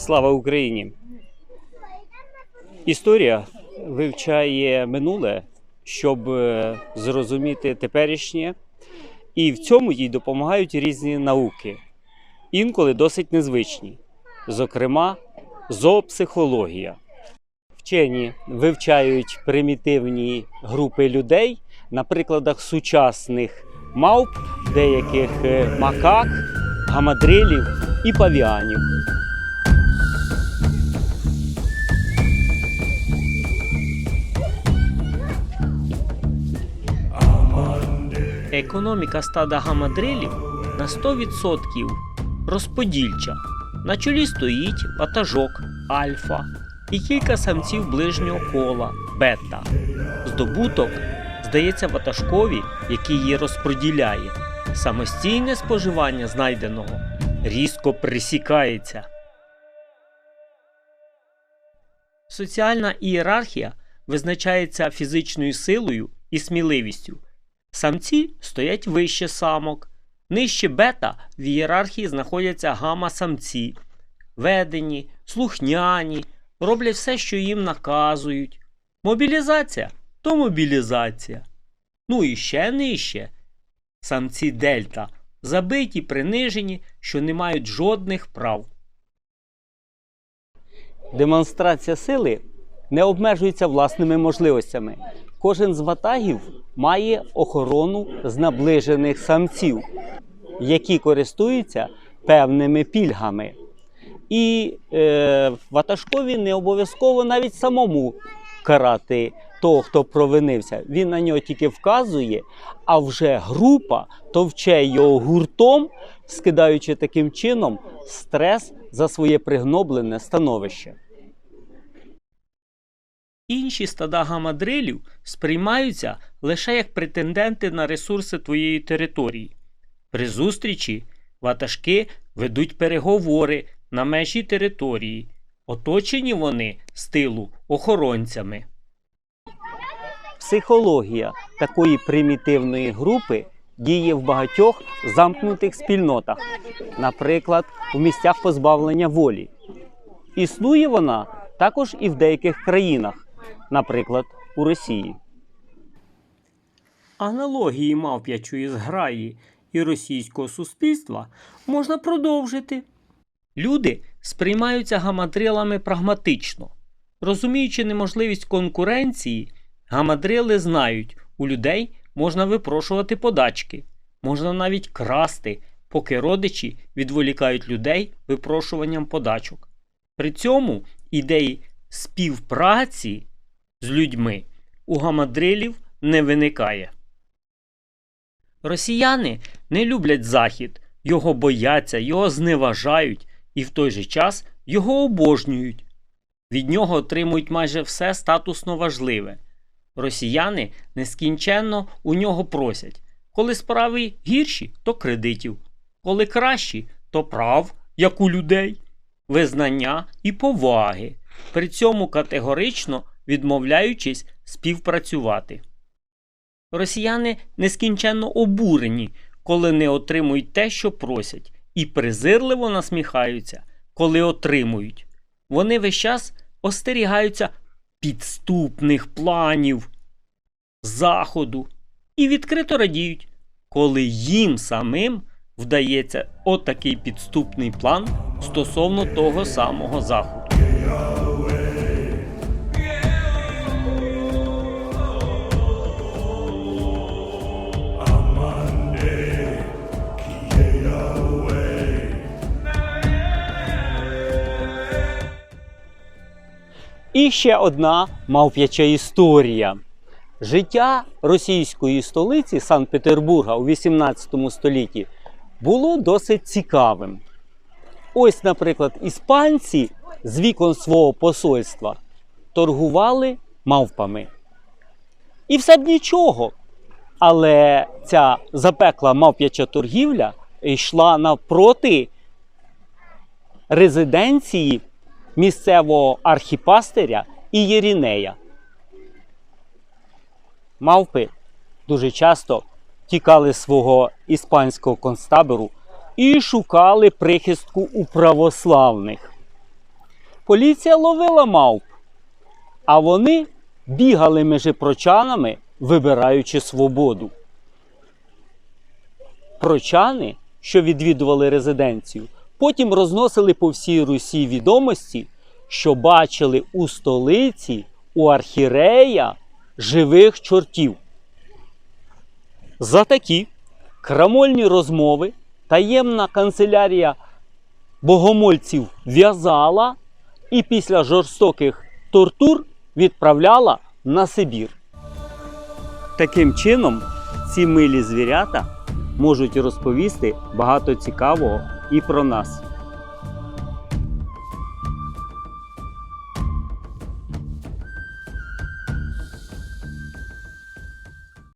Слава Україні! Історія вивчає минуле, щоб е, зрозуміти теперішнє, і в цьому їй допомагають різні науки, інколи досить незвичні, зокрема, зоопсихологія. Вчені вивчають примітивні групи людей на прикладах сучасних мавп, деяких е, макак, гамадрилів і павіанів. Економіка стада гамадрилів на 100% розподільча. На чолі стоїть ватажок альфа і кілька самців ближнього кола бета. Здобуток здається ватажкові, який її розподіляє. Самостійне споживання знайденого різко присікається. Соціальна ієрархія визначається фізичною силою і сміливістю. Самці стоять вище самок, нижче бета в ієрархії знаходяться гама-самці, ведені, слухняні, роблять все, що їм наказують. Мобілізація то мобілізація. Ну і ще нижче. Самці дельта забиті, принижені, що не мають жодних прав. Демонстрація сили не обмежується власними можливостями. Кожен з ватагів має охорону з наближених самців, які користуються певними пільгами. І е, ватажкові не обов'язково навіть самому карати того, хто провинився. Він на нього тільки вказує, а вже група товче його гуртом, скидаючи таким чином стрес за своє пригноблене становище. Інші стада гамадрилів сприймаються лише як претенденти на ресурси твоєї території. При зустрічі ватажки ведуть переговори на межі території. Оточені вони з тилу охоронцями. Психологія такої примітивної групи діє в багатьох замкнутих спільнотах, наприклад, у місцях позбавлення волі. Існує вона також і в деяких країнах, наприклад, у Росії. Аналогії мавп'ячої зграї і російського суспільства можна продовжити. Люди сприймаються гамадрилами прагматично. Розуміючи неможливість конкуренції, гамадрили знають, у людей можна випрошувати подачки, можна навіть красти, поки родичі відволікають людей випрошуванням подачок. При цьому ідеї співпраці з людьми у гамадрилів не виникає. Росіяни не люблять Захід, його бояться, його зневажають і в той же час його обожнюють. Від нього отримують майже все статусно важливе. Росіяни нескінченно у нього просять. Коли справи гірші, то кредитів, коли кращі, то прав, як у людей, визнання і поваги, при цьому категорично відмовляючись співпрацювати. Росіяни нескінченно обурені, коли не отримують те, що просять, і презирливо насміхаються, коли отримують. Вони весь час остерігаються підступних планів заходу і відкрито радіють, коли їм самим вдається отакий підступний план стосовно того самого заходу. І ще одна мавп'яча історія. Життя російської столиці Санкт-Петербурга у 18 столітті було досить цікавим. Ось, наприклад, іспанці з вікон свого посольства торгували мавпами. І все б нічого. Але ця запекла мавп'яча торгівля йшла навпроти резиденції місцевого архіпастиря і Єрінея. Мавпи дуже часто тікали свого іспанського концтабору і шукали прихистку у православних. поліція ловила мавп, а вони бігали між прочанами, вибираючи свободу. Прочани, що відвідували резиденцію, потім розносили по всій Русі відомості, що бачили у столиці у архірея живих чортів. За такі крамольні розмови таємна канцелярія богомольців в'язала і після жорстоких тортур відправляла на Сибір. Таким чином, ці милі звірята можуть розповісти багато цікавого і про нас.